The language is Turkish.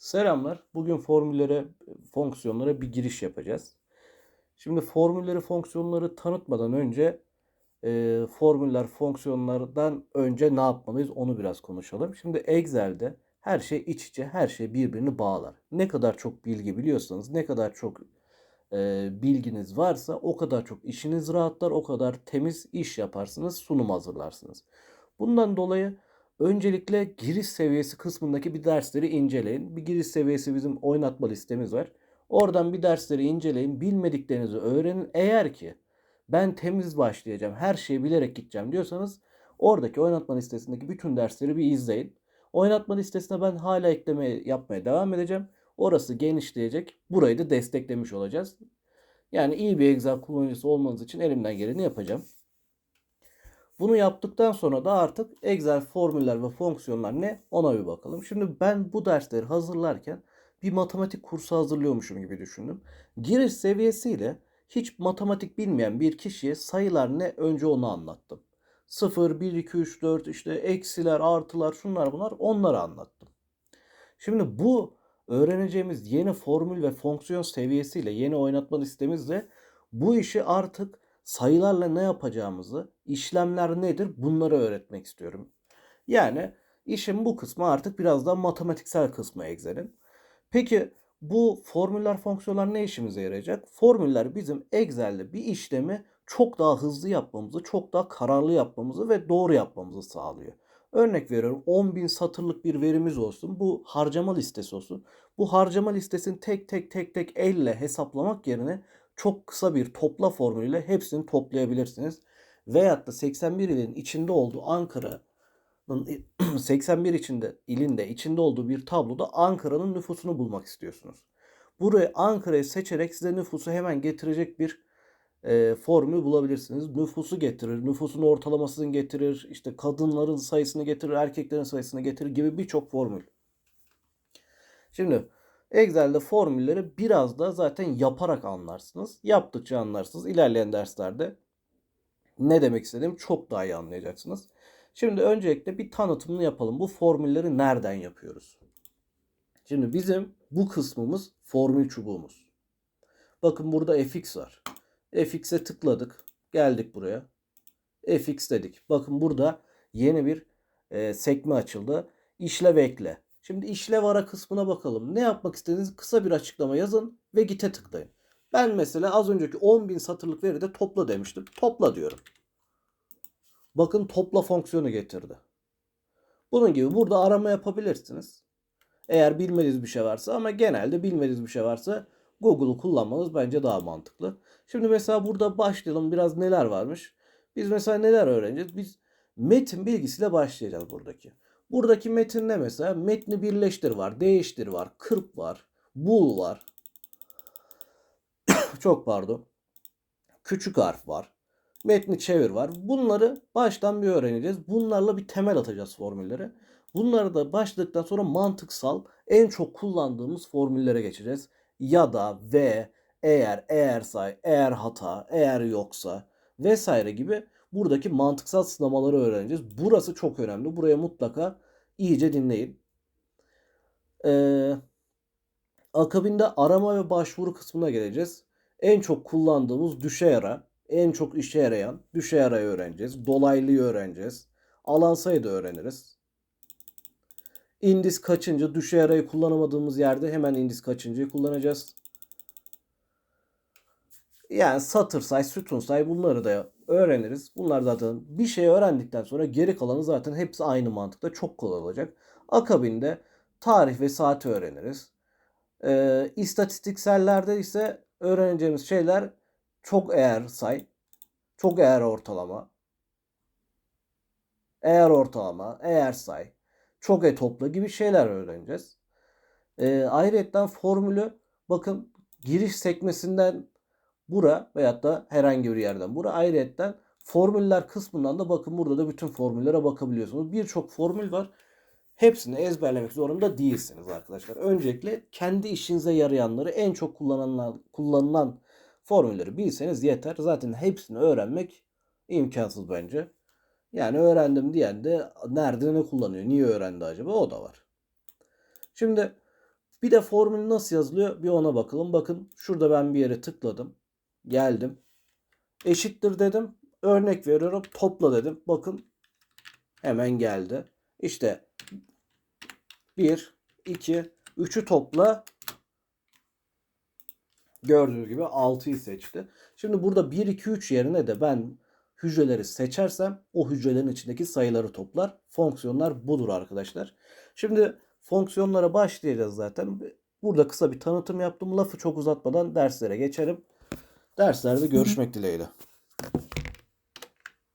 Selamlar. Bugün formüllere, fonksiyonlara bir giriş yapacağız. Şimdi formülleri, fonksiyonları tanıtmadan önce e, formüller, fonksiyonlardan önce ne yapmalıyız onu biraz konuşalım. Şimdi Excel'de her şey iç içe, her şey birbirini bağlar. Ne kadar çok bilgi biliyorsanız, ne kadar çok e, bilginiz varsa o kadar çok işiniz rahatlar, o kadar temiz iş yaparsınız, sunum hazırlarsınız. Bundan dolayı öncelikle giriş seviyesi kısmındaki bir dersleri inceleyin. Bir giriş seviyesi bizim oynatma listemiz var. Oradan bir dersleri inceleyin. Bilmediklerinizi öğrenin. Eğer ki ben temiz başlayacağım, her şeyi bilerek gideceğim diyorsanız oradaki oynatma listesindeki bütün dersleri bir izleyin. Oynatma listesine ben hala ekleme yapmaya devam edeceğim. Orası genişleyecek. Burayı da desteklemiş olacağız. Yani iyi bir Excel kullanıcısı olmanız için elimden geleni yapacağım. Bunu yaptıktan sonra da artık Excel formüller ve fonksiyonlar ne ona bir bakalım. Şimdi ben bu dersleri hazırlarken bir matematik kursu hazırlıyormuşum gibi düşündüm. Giriş seviyesiyle hiç matematik bilmeyen bir kişiye sayılar ne önce onu anlattım. 0, 1, 2, 3, 4 işte eksiler, artılar şunlar bunlar onları anlattım. Şimdi bu öğreneceğimiz yeni formül ve fonksiyon seviyesiyle yeni oynatma listemizle bu işi artık sayılarla ne yapacağımızı, işlemler nedir bunları öğretmek istiyorum. Yani işin bu kısmı artık biraz daha matematiksel kısmı Excel'in. Peki bu formüller, fonksiyonlar ne işimize yarayacak? Formüller bizim Excel'de bir işlemi çok daha hızlı yapmamızı, çok daha kararlı yapmamızı ve doğru yapmamızı sağlıyor. Örnek veriyorum 10.000 satırlık bir verimiz olsun. Bu harcama listesi olsun. Bu harcama listesini tek tek tek tek elle hesaplamak yerine çok kısa bir topla formülüyle hepsini toplayabilirsiniz. Veyahut da 81 ilin içinde olduğu Ankara'nın 81 içinde ilinde içinde olduğu bir tabloda Ankara'nın nüfusunu bulmak istiyorsunuz. Buraya Ankara'yı seçerek size nüfusu hemen getirecek bir e, formül bulabilirsiniz. Nüfusu getirir, nüfusun ortalamasını getirir, işte kadınların sayısını getirir, erkeklerin sayısını getirir gibi birçok formül. Şimdi Excel'de formülleri biraz da zaten yaparak anlarsınız. Yaptıkça anlarsınız. İlerleyen derslerde ne demek istediğimi çok daha iyi anlayacaksınız. Şimdi öncelikle bir tanıtımını yapalım. Bu formülleri nereden yapıyoruz? Şimdi bizim bu kısmımız formül çubuğumuz. Bakın burada fx var. fx'e tıkladık. Geldik buraya. fx dedik. Bakın burada yeni bir e, sekme açıldı. İşlev ekle. Şimdi işlev ara kısmına bakalım. Ne yapmak istediğiniz kısa bir açıklama yazın ve git'e tıklayın. Ben mesela az önceki 10.000 satırlık veride topla demiştim. Topla diyorum. Bakın topla fonksiyonu getirdi. Bunun gibi burada arama yapabilirsiniz. Eğer bilmediğiniz bir şey varsa ama genelde bilmediğiniz bir şey varsa Google'u kullanmanız bence daha mantıklı. Şimdi mesela burada başlayalım biraz neler varmış. Biz mesela neler öğreneceğiz? Biz metin bilgisiyle başlayacağız buradaki. Buradaki metin ne mesela? Metni birleştir var, değiştir var, kırp var, bul var. Çok pardon. Küçük harf var. Metni çevir var. Bunları baştan bir öğreneceğiz. Bunlarla bir temel atacağız formülleri. Bunları da başladıktan sonra mantıksal en çok kullandığımız formüllere geçeceğiz. Ya da ve, eğer, eğer say, eğer hata, eğer yoksa vesaire gibi buradaki mantıksal sınamaları öğreneceğiz. Burası çok önemli. Buraya mutlaka iyice dinleyin. Ee, akabinde arama ve başvuru kısmına geleceğiz. En çok kullandığımız düşe yara, en çok işe yarayan düşe yarayı öğreneceğiz. Dolaylıyı öğreneceğiz. Alan sayı da öğreniriz. İndis kaçıncı? Düşe yarayı kullanamadığımız yerde hemen indis kaçıncıyı kullanacağız. Yani satır say, sütun say bunları da öğreniriz. Bunlar zaten bir şey öğrendikten sonra geri kalanı zaten hepsi aynı mantıkta çok kolay olacak. Akabinde tarih ve saati öğreniriz. Ee, istatistiksellerde ise öğreneceğimiz şeyler çok eğer say, çok eğer ortalama, eğer ortalama, eğer say, çok e topla gibi şeyler öğreneceğiz. Ee, ayrıca formülü bakın giriş sekmesinden bura veyahut da herhangi bir yerden bura ayrıyetten formüller kısmından da bakın burada da bütün formüllere bakabiliyorsunuz. Birçok formül var. Hepsini ezberlemek zorunda değilsiniz arkadaşlar. Öncelikle kendi işinize yarayanları en çok kullanılan, kullanılan formülleri bilseniz yeter. Zaten hepsini öğrenmek imkansız bence. Yani öğrendim diyen de nerede ne kullanıyor, niye öğrendi acaba o da var. Şimdi Bir de formül nasıl yazılıyor bir ona bakalım. Bakın şurada ben bir yere tıkladım. Geldim. Eşittir dedim. Örnek veriyorum. Topla dedim. Bakın hemen geldi. İşte 1, 2, 3'ü topla. Gördüğünüz gibi 6'yı seçti. Şimdi burada 1, 2, 3 yerine de ben hücreleri seçersem o hücrelerin içindeki sayıları toplar. Fonksiyonlar budur arkadaşlar. Şimdi fonksiyonlara başlayacağız zaten. Burada kısa bir tanıtım yaptım. Lafı çok uzatmadan derslere geçerim. Derslerde görüşmek dileğiyle.